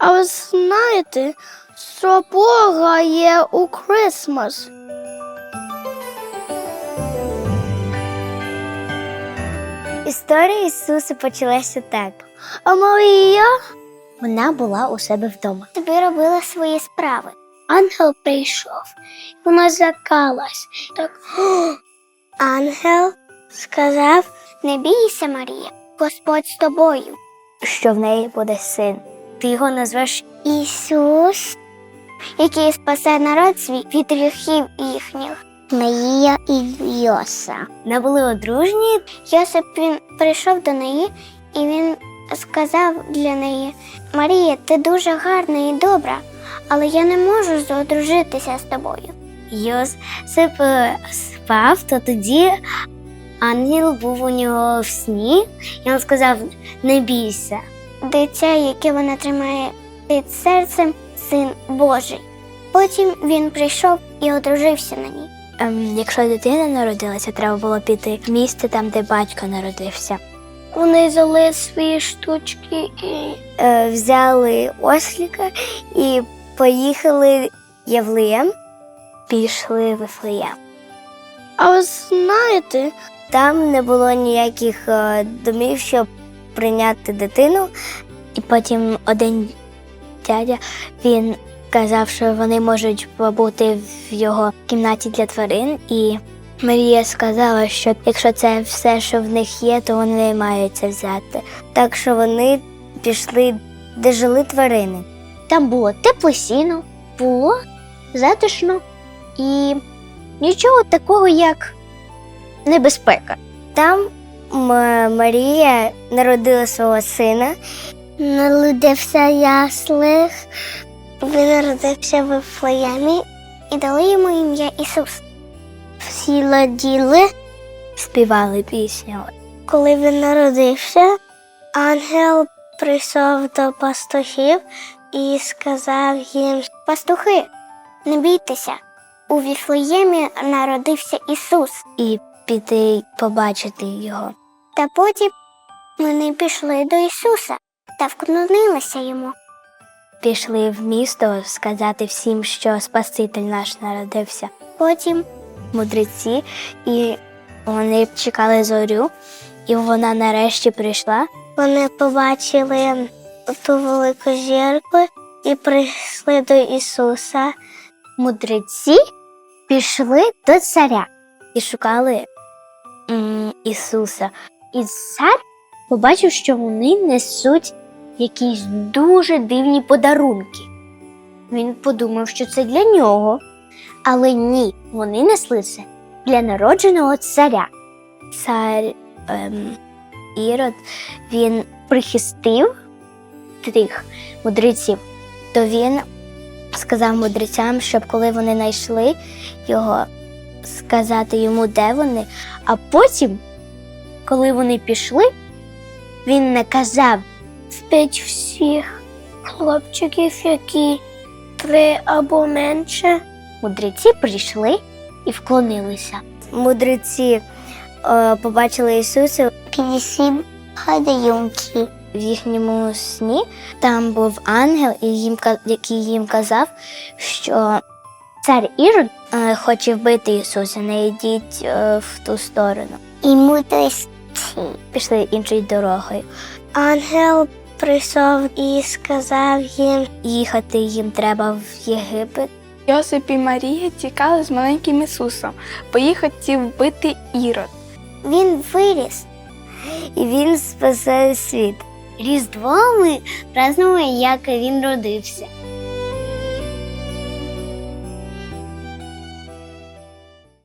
А ви знаєте, що Бога є у Крисмас? Історія Ісуса почалася так. А Марія? Вона була у себе вдома. Тобі робила свої справи. Ангел прийшов. Вона злякалась. Так. «О!» Ангел сказав: Не бійся, Марія, Господь з тобою. що в неї буде син. Ти його назвеш Ісус, який спасе народ свій від гріхів їхніх. Марія і Йоса. не були одружні. Йосип він прийшов до неї і він сказав для неї: Марія, ти дуже гарна і добра, але я не можу одружитися з тобою. Йосип е, спав, то тоді ангел був у нього в сні, і він сказав: не бійся. Дитя, яке вона тримає під серцем, син Божий. Потім він прийшов і одружився на ній. Ем, якщо дитина народилася, треба було піти в місце там, де батько народився. Вони взяли свої штучки і Е, взяли осліка і поїхали Євлеєм, пішли в Вифлеєм. А ви знаєте, Там не було ніяких е, домів, щоб прийняти дитину. І потім один дядя він казав, що вони можуть побути в його кімнаті для тварин. І Марія сказала, що якщо це все, що в них є, то вони мають це взяти. Так що вони пішли, де жили тварини. там було тепле сіно, було затишно і нічого такого, як небезпека. Там Марія народила свого сина. Народився яслих, він народився в Флеємі і дали йому ім'я Ісус. Всі ладіли, Співали пісню. коли він народився, ангел прийшов до пастухів і сказав їм: Пастухи, не бійтеся, у Віфлеємі народився Ісус. і піти побачити його. Та потім вони пішли до Ісуса та вклонилися йому. Пішли в місто сказати всім, що Спаситель наш народився. Потім Мудреці, і вони чекали зорю, і вона нарешті прийшла. вони побачили ту велику зірку і прийшли до Ісуса. Мудреці пішли до царя і шукали м, Ісуса. І цар побачив, що вони несуть якісь дуже дивні подарунки. Він подумав, що це для нього, але ні, вони несли це для народженого царя. Цар ем, Ірод він прихистив тих мудреців, то він сказав мудрецям, щоб коли вони знайшли його, сказати йому, де вони. А потім, коли вони пішли, він наказав Вбить всіх хлопчиків, які три або менше. мудреці прийшли і вклонилися. Мудреці е, побачили Ісуса Вісім гадаюнки. в їхньому сні. Там був ангел, який їм казав, що цар Ірод е, хоче вбити Ісуса, не йдіть е, в ту сторону. І мудрості. Пішли іншою дорогою. Ангел прийшов і сказав їм, Їхати їм треба в Єгипет. Йосип і Марія тікали з маленьким Ісусом, бо їх хотів вбити Ірод. він виріс. і він спасе світ. Різдво ми празднуємо, як він родився.